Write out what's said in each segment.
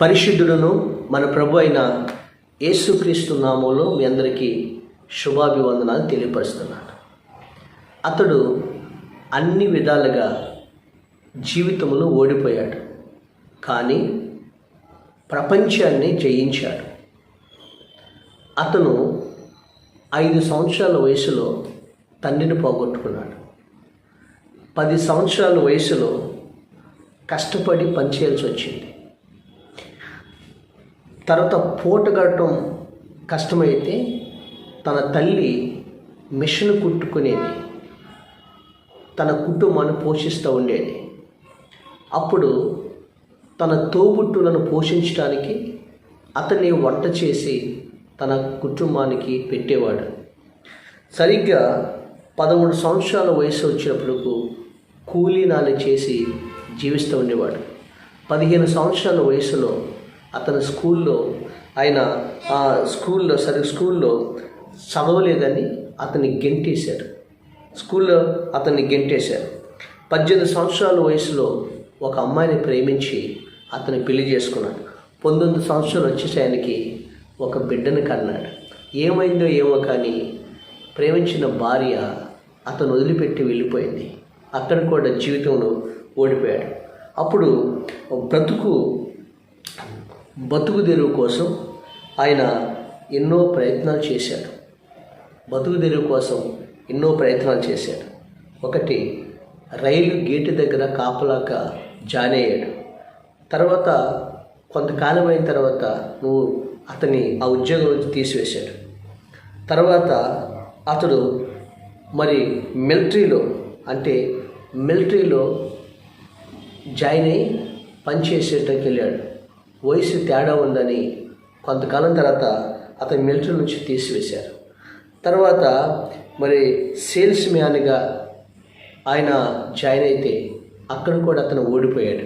పరిశుద్ధుడును మన ప్రభు అయిన యేసుక్రీస్తు నామంలో మీ అందరికీ శుభాభివందనాలు తెలియపరుస్తున్నాను. అతడు అన్ని విధాలుగా జీవితంలో ఓడిపోయాడు. కానీ ప్రపంచాన్ని జయించాడు. అతను ఐదు సంవత్సరాల వయసులో తండ్రిని పోగొట్టుకున్నాడు. పది సంవత్సరాల వయసులో కష్టపడి పనిచేయాల్సి వచ్చింది. తర్వాత పూట గడటం కష్టమైతే తన తల్లి మిషన్ కుట్టుకునేది. తన కుటుంబాన్ని పోషిస్తూ ఉండేది. అప్పుడు తన తోబుట్టులను పోషించడానికి అతన్ని వంట చేసి తన కుటుంబానికి పెట్టేవాడు. సరిగ్గా పదమూడు సంవత్సరాల వయసు వచ్చినప్పుడు కూలీనాలు చేసి జీవిస్తూ ఉండేవాడు. పదిహేను సంవత్సరాల వయసులో అతను స్కూల్లో ఆయన ఆ స్కూల్లో సరే స్కూల్లో చదవలేదని అతన్ని గెంటేశారు. స్కూల్లో అతన్ని గెంటేశారు. పద్దెనిమిది సంవత్సరాల వయసులో ఒక అమ్మాయిని ప్రేమించి అతను పెళ్ళి చేసుకున్నాడు. పంతొమ్మిది సంవత్సరాలు వచ్చేసానికి ఒక బిడ్డను కన్నాడు. ఏమైందో ఏమో కానీ ప్రేమించిన భార్య అతను వదిలిపెట్టి వెళ్ళిపోయింది. అక్కడ కూడా జీవితంలో ఓడిపోయాడు. అప్పుడు బ్రతుకు బతుకుదెరువు కోసం ఆయన ఎన్నో ప్రయత్నాలు చేశాడు. బతుకు తెరువు కోసం ఎన్నో ప్రయత్నాలు చేశాడు. ఒకటి రైలు గేటు దగ్గర కాపలాగా జాయిన్ అయ్యాడు. తర్వాత కొంతకాలం అయిన తర్వాత నువ్వు అతని ఆ ఉద్యోగం నుంచి తీసివేశాడు. తర్వాత అతడు మరి మిలిటరీలో అంటే మిలిటరీలో జాయిన్ అయ్యి పనిచేసేటకి వెళ్ళాడు. వయసు తేడా ఉందని కొంతకాలం తర్వాత అతని మిలిటరీ నుంచి తీసివేశారు. తర్వాత మరి సేల్స్ మ్యాన్గా ఆయన జాయిన్ అయితే అక్కడ కూడా అతను ఓడిపోయాడు.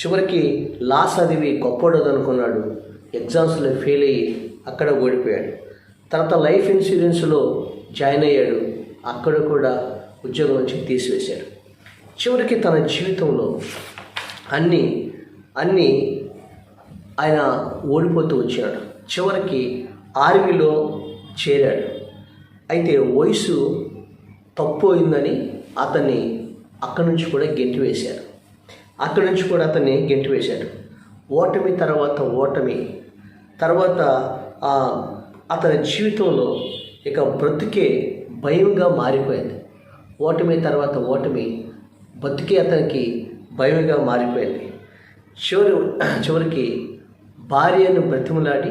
చివరికి లా చదివి గొప్పడదు అనుకున్నాడు ఎగ్జామ్స్లో ఫెయిల్ అయ్యి అక్కడ ఓడిపోయాడు. తర్వాత లైఫ్ ఇన్సూరెన్స్లో జాయిన్ అయ్యాడు. అక్కడ కూడా ఉద్యోగం నుంచి తీసివేశాడు. చివరికి తన జీవితంలో అన్నీ అన్నీ ఆయన ఓడిపోతూ వచ్చాడు. చివరికి ఆర్మీలో చేరాడు. అయితే వయసు తప్పు అయిందని అతన్ని అక్కడి నుంచి కూడా గెంటి వేశారు. అక్కడి నుంచి కూడా అతన్ని గెంటి వేశాడు ఓటమి తర్వాత ఓటమి. తర్వాత ఆ, అతని జీవితంలో ఇక బ్రతుకే భయంగా మారిపోయింది. ఓటమి తర్వాత ఓటమి. బతికే అతనికి భయంగా మారిపోయింది. చివరి చివరికి భార్యను బ్రతిమలాడి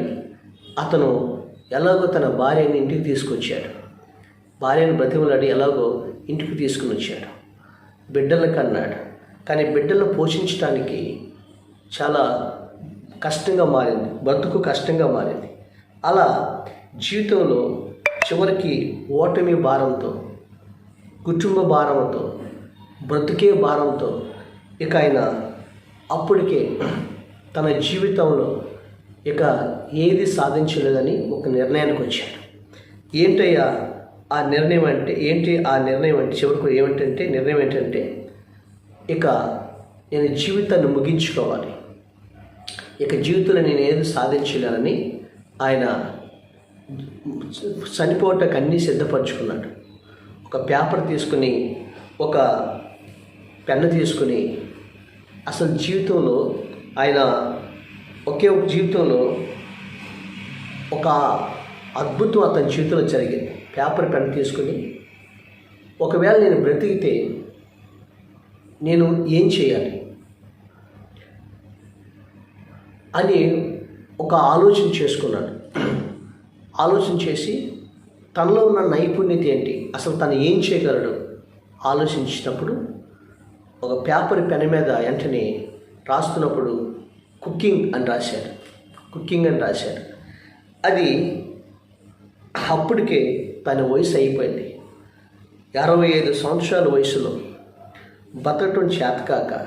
అతను ఎలాగో తన భార్యని ఇంటికి తీసుకొచ్చాడు. భార్యను బ్రతిమలాడి ఎలాగో ఇంటికి తీసుకుని వచ్చాడు. బిడ్డలను కన్నాడు. కానీ బిడ్డలను పోషించడానికి చాలా కష్టంగా మారింది. బ్రతుకు కష్టంగా మారింది. అలా జీవితంలో చివరికి ఓటమి భారంతో కుటుంబ భారంతో బ్రతుకే భారంతో ఇక ఆయన అప్పటికే తన జీవితంలో ఇక ఏది సాధించలేదని ఒక నిర్ణయానికి వచ్చాడు. ఏంటయ్యా ఆ నిర్ణయం అంటే ఏంటి ఆ నిర్ణయం అంటే చివరికి ఏమిటంటే నిర్ణయం ఏంటంటే ఇక నేను జీవితాన్ని ముగించుకోవాలి. ఇక జీవితంలో నేను ఏది సాధించలేనని ఆయన చనిపోవటానికి అన్నీ సిద్ధపరచుకున్నాడు. ఒక పేపర్ తీసుకుని ఒక పెన్ను తీసుకుని అసలు జీవితంలో ఆయన ఒకే ఒక జీవితంలో ఒక అద్భుతం అతని జీవితంలో జరిగింది. పేపర్ పెన్ తీసుకుని ఒకవేళ నేను బ్రతికితే నేను ఏం చేయాలి? అని ఒక ఆలోచన చేసుకున్నాడు. ఆలోచన చేసి తనలో ఉన్న నైపుణ్యత ఏంటి? అసలు తను ఏం చేయగలడు? ఆలోచించినప్పుడు ఒక పేపర్ పెన్ మీద వెంటనే రాస్తున్నప్పుడు కుకింగ్ అని రాశారు. కుకింగ్ అని రాశారు. అది అప్పటికే తన వయసు అయిపోయింది. అరవై ఐదు సంవత్సరాల వయసులో బతకటం చేతకాక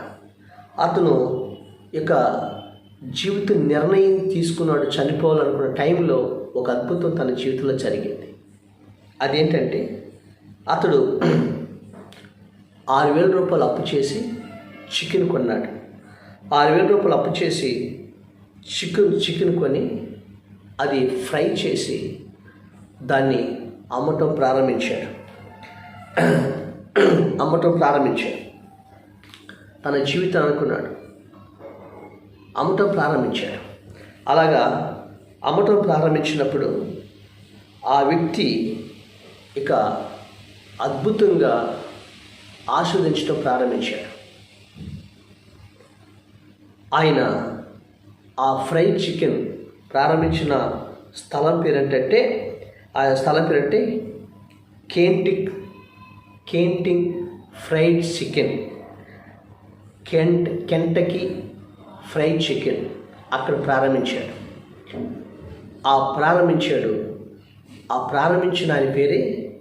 అతను ఇక జీవిత నిర్ణయం తీసుకున్నాడు చనిపోవాలనుకున్న టైంలో ఒక అద్భుతం తన జీవితంలో జరిగింది. అదేంటంటే అతడు ఆరు వేల రూపాయలు అప్పు చేసి చికెన్ కొన్నాడు. ఆరు వేల రూపాయలు అప్పు చేసి చికెన్ చికెన్ కొని అది ఫ్రై చేసి దాన్ని అమ్మటం ప్రారంభించాడు. అమ్మటం ప్రారంభించాడు. తన జీవితం అనుకున్నాడు. అమ్మటం ప్రారంభించాడు. అలాగా అమ్మటం ప్రారంభించినప్పుడు ఆ వ్యక్తి ఇక అద్భుతంగా ఆస్వాదించడం ప్రారంభించాడు. ఆయన ఆ ఫ్రైడ్ చికెన్ ప్రారంభించిన స్థలం పేరేంటంటే ఆ స్థలం పేరంటే? కేంటిక్ కేంటింగ్ ఫ్రైడ్ చికెన్. కెంట్ కెంటకీ ఫ్రైడ్ చికెన్ అక్కడ ప్రారంభించాడు. ఆ ప్రారంభించాడు. ఆ ప్రారంభించిన ఆయన పేరే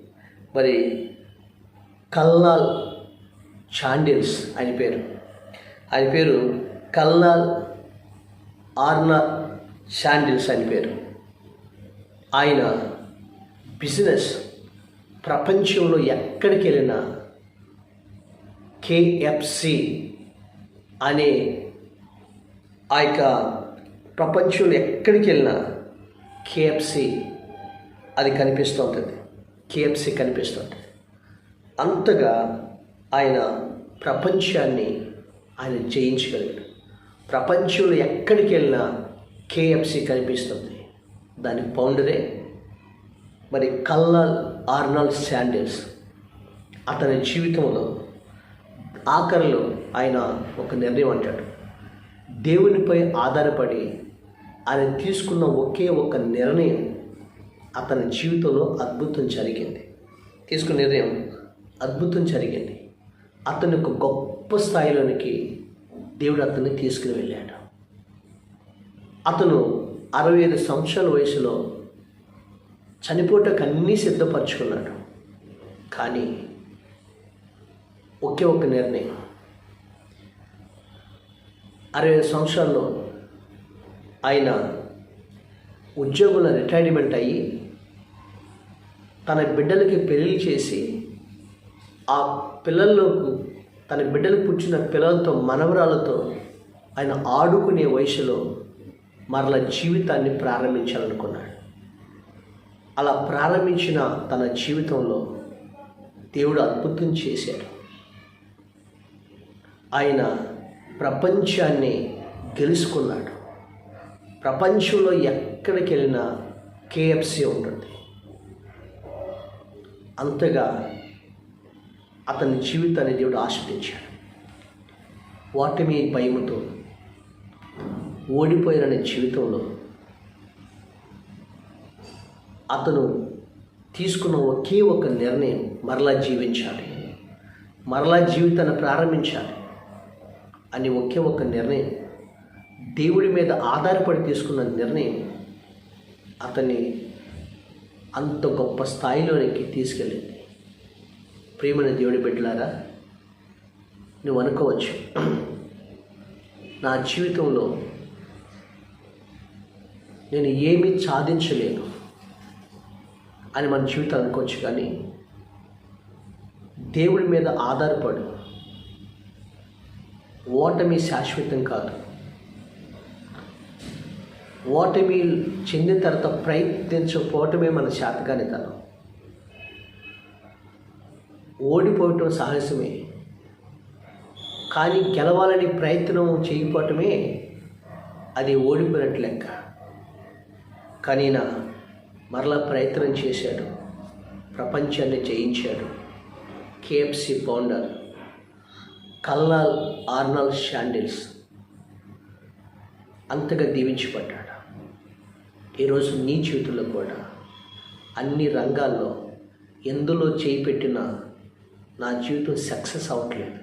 మరి కల్నాల్ చాండిల్స్ ఆయన పేరు. ఆయన పేరు కల్నాల్ ఆర్నా శాండిల్స్ అని పేరు. ఆయన బిజినెస్ ప్రపంచంలో ఎక్కడికి వెళ్ళినా కేఎఫ్సి అనే ఆ యొక్క ప్రపంచంలో ఎక్కడికి వెళ్ళినా కేఎఫ్సి అది కనిపిస్తూ ఉంటుంది కేఎఫ్సి కనిపిస్తుంటుంది అంతగా ఆయన ప్రపంచాన్ని ఆయన జయించగలిగాడు. ప్రపంచంలో ఎక్కడికి వెళ్ళినా కేఎఫ్సి కనిపిస్తుంది. దాని పౌండరే మరి కల్నాల్ ఆర్నాల్డ్ శాండిల్స్. అతని జీవితంలో ఆఖరిలో ఆయన ఒక నిర్ణయం అంటాడు. దేవునిపై ఆధారపడి ఆయన తీసుకున్న ఒకే ఒక నిర్ణయం అతని జీవితంలో అద్భుతం జరిగింది. తీసుకున్న నిర్ణయం అద్భుతం జరిగింది. అతను ఒక గొప్ప స్థాయిలోనికి దేవుడు అతన్ని తీసుకుని వెళ్ళాడు. అతను అరవై ఐదు సంవత్సరాల వయసులో చనిపోటకు అన్నీ సిద్ధపరచుకున్నాడు. కానీ ఒకే ఒక నిర్ణయం. అరవై ఐదు సంవత్సరాల్లో ఆయన ఉద్యోగంలో రిటైర్మెంట్ అయ్యి తన బిడ్డలకి పెళ్ళి చేసి ఆ పిల్లలకు తన బిడ్డలు పుట్టిన పిల్లలతో మనవరాలతో ఆయన ఆడుకునే వయసులో మరల జీవితాన్ని ప్రారంభించాలనుకున్నాడు. అలా ప్రారంభించిన తన జీవితంలో దేవుడు అద్భుతం చేశాడు. ఆయన ప్రపంచాన్ని గెలుచుకున్నాడు. ప్రపంచంలో ఎక్కడికి వెళ్ళినా కేఎఫ్సి ఉంటుంది. అంతగా అతని జీవితాన్ని దేవుడు ఆస్వాదించాడు ఓటమి భయముతో ఓడిపోయిన జీవితంలో అతను తీసుకున్న ఒకే ఒక నిర్ణయం మరలా జీవించాలి. మరలా జీవితాన్ని ప్రారంభించాలి అని ఒకే ఒక నిర్ణయం దేవుడి మీద ఆధారపడి తీసుకున్న నిర్ణయం అతన్ని అంత గొప్ప స్థాయిలోనికి తీసుకెళ్ళింది. ప్రియమైన దేవుడి బిడ్డలారా నువ్వు అనుకోవచ్చు నా జీవితంలో నేను ఏమీ సాధించలేను అని మన జీవితం అనుకోవచ్చు కానీ దేవుడి మీద ఆధారపడు. ఓటమి శాశ్వతం కాదు. ఓటమి చెందిన తర్వాత ప్రయత్నించకపోవటమే మన శాతకానితనం ఓడిపోవటం సాహసమే. కానీ గెలవాలని ప్రయత్నం చేయకపోవటమే అది ఓడిపోయినట్టు లెక్క. కానీ నా మరలా ప్రయత్నం చేశాడు. ప్రపంచాన్ని జయించాడు. కేఎఫ్సి ఫౌండర్ కల్లాల్ ఆర్నల్ షాండిల్స్ అంతగా దీవించబడ్డాడు. ఈరోజు నీ చేతుల్లో కూడా అన్ని రంగాల్లో ఎందులో చేయి పెట్టినా నా జీవితం సక్సెస్ అవ్వట్లేదు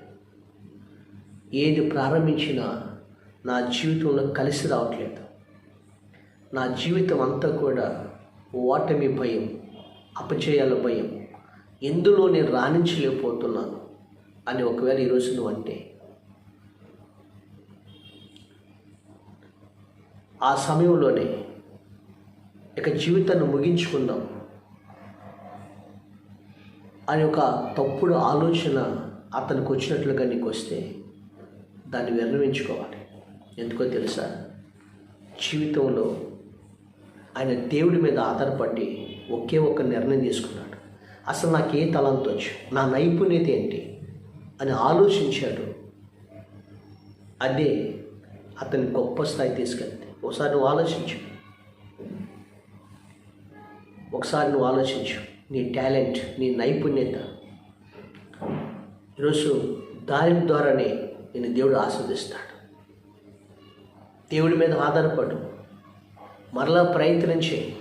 ఏది ప్రారంభించినా నా జీవితంలో కలిసి రావట్లేదు. నా జీవితం అంతా కూడా ఓటమి భయం అపజయాల భయం. ఎందులో నేను రాణించలేకపోతున్నాను అని ఒకవేళ ఈరోజు నువ్వు అంటే. ఆ సమయంలోనే ఇక జీవితాన్ని ముగించుకుందాం. అని ఒక తప్పుడు ఆలోచన అతనికి వచ్చినట్లుగా నీకు వస్తే దాన్ని విరమించుకోవాలి. ఎందుకో తెలుసా? జీవితంలో ఆయన దేవుడి మీద ఆధారపడి ఒకే ఒక్క నిర్ణయం తీసుకున్నాడు. అసలు నాకు ఏ తలంతో వచ్చు? నా నైపుణ్యత ఏంటి? అని ఆలోచించాడు. అదే అతని గొప్ప స్థాయి తీసుకెళ్తే ఒకసారి నువ్వు ఆలోచించు. ఒకసారి నువ్వు ఆలోచించు. నీ టాలెంట్ నీ నైపుణ్యత. ఈరోజు దాని ద్వారానే నేను దేవుడు ఆస్వాదిస్తాడు. దేవుడి మీద ఆధారపడు. మరలా ప్రయత్నించే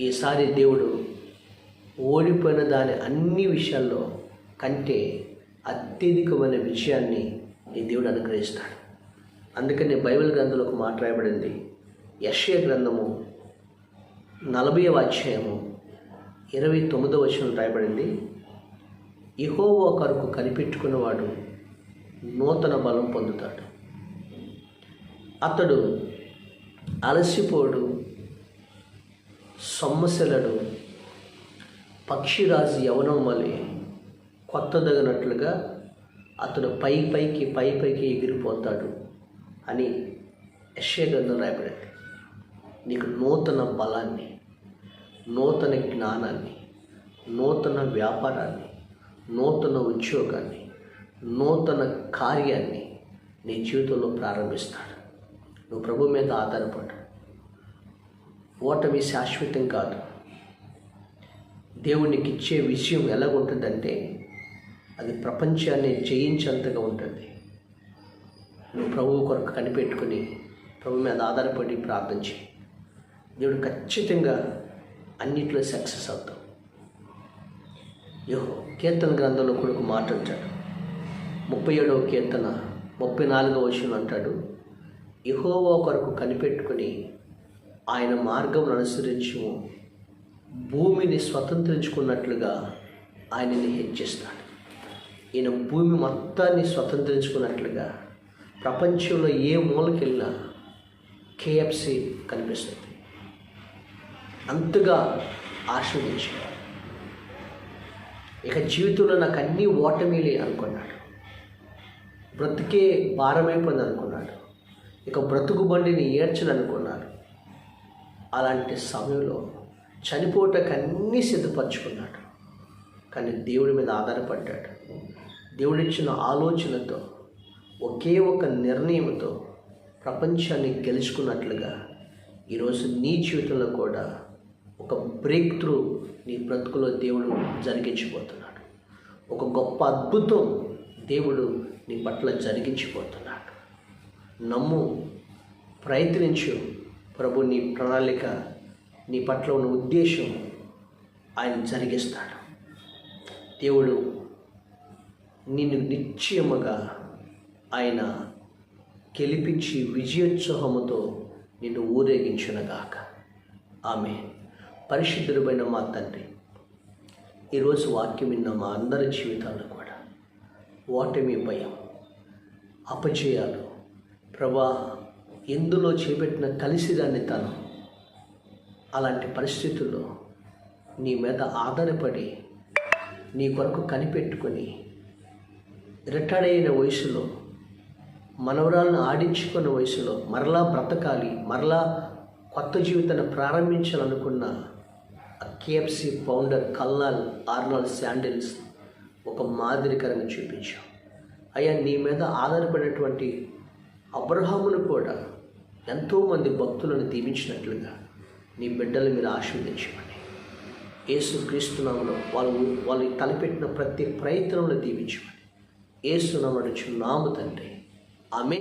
ఈసారి దేవుడు ఓడిపోయిన దాని అన్ని విషయాల్లో కంటే అత్యధికమైన విజయాన్ని ఈ దేవుడు అనుగ్రహిస్తాడు. అందుకని బైబిల్ గ్రంథంలో మాట్లాడబడింది యశ్య గ్రంథము నలభై అధ్యాయము ఇరవై తొమ్మిదో వచనం రాయబడింది. ఇహోవో కొరకు కనిపెట్టుకున్నవాడు నూతన బలం పొందుతాడు. అతడు అలసిపోడు సొమ్మశలడు పక్షిరాజు యవనం వలె కొత్తదగినట్లుగా అతడు పై పైకి పై పైకి ఎగిరిపోతాడు అని యశ్యగంధం రాయబడింది. నీకు నూతన బలాన్ని నూతన జ్ఞానాన్ని నూతన వ్యాపారాన్ని నూతన ఉద్యోగాన్ని నూతన కార్యాన్ని నీ జీవితంలో ప్రారంభిస్తాడు. నువ్వు ప్రభు మీద ఆధారపడు. ఓటమి శాశ్వతం కాదు. దేవునికి ఇచ్చే విషయం ఎలాగుంటుందంటే అది ప్రపంచాన్ని జయించేంతగా ఉంటుంది. నువ్వు ప్రభువు కొరకు కనిపెట్టుకుని ప్రభు మీద ఆధారపడి ప్రార్థించి దేవుడు ఖచ్చితంగా అన్నిట్లో సక్సెస్ అవుతాం. యోహో కీర్తన గ్రంథంలో కొడుకు అంటాడు ముప్పై ఏడవ కీర్తన ముప్పై నాలుగవ వచనం అంటాడు యహోవా కొరకు కనిపెట్టుకుని ఆయన మార్గం అనుసరించము భూమిని స్వతంత్రించుకున్నట్లుగా ఆయనని హెచ్చిస్తాడు. ఈయన భూమి మొత్తాన్ని స్వతంత్రించుకున్నట్లుగా ప్రపంచంలో ఏ మూలకెళ్ళినా కేఎఫ్సి కనిపిస్తుంది. అంతగా ఆస్వాదించాడు ఇక జీవితంలో నాకు అన్నీ ఓటమిలే అనుకున్నాడు. బ్రతికే భారమైపోయింది అనుకున్నాడు ఇక బ్రతుకు బండిని ఏడ్చననుకున్నాడు అలాంటి సమయంలో చనిపోవటానికి అన్నీ సిద్ధపరచుకున్నాడు. కానీ దేవుడి మీద ఆధారపడ్డాడు. దేవుడిచ్చిన ఆలోచనతో ఒకే ఒక నిర్ణయంతో ప్రపంచాన్ని గెలుచుకున్నట్లుగా ఈరోజు నీ జీవితంలో కూడా ఒక బ్రేక్ త్రూ నీ బ్రతుకులో దేవుడు జరిగించిపోతున్నాడు ఒక గొప్ప అద్భుతం దేవుడు నీ పట్ల జరిగించిపోతున్నాడు నమ్ము ప్రయత్నించు ప్రభు నీ ప్రణాళిక నీ పట్ల ఉన్న ఉద్దేశం ఆయన జరిగిస్తాడు. దేవుడు నిన్ను నిశ్చయముగా ఆయన గెలిపించి విజయోత్సాహముతో నిన్ను ఊరేగించునగాక. ఆమె పరిశుద్ధుడమైన మా తండ్రి. ఈరోజు వాక్యం విన్న మా అందరి జీవితాల్లో కూడా ఓటమి భయం అపజయాలు ప్రభా ఎందులో చేపెట్టిన కలిసిదాన్ని తను అలాంటి పరిస్థితుల్లో నీ మీద ఆధారపడి నీ కొరకు కనిపెట్టుకొని రిటైర్డ్ అయిన వయసులో మనవరాలను ఆడించుకున్న వయసులో మరలా బ్రతకాలి మరలా కొత్త జీవితాన్ని ప్రారంభించాలనుకున్న KFC founder colonel Harland Sanders ఒక మాదిరికరంగా చూపించాం అయ్యా నీ మీద ఆధారపడినటువంటి అబ్రహామును కూడా ఎంతోమంది భక్తులను దీవించినట్లుగా నీ బిడ్డలు మీరు ఆశీర్వదించమని. ఏసు క్రీస్తునామలో వాళ్ళు వాళ్ళు తలపెట్టిన ప్రతి ప్రయత్నంలో దీవించమని. ఏసునామడుచు నాము తండ్రి. ఆమె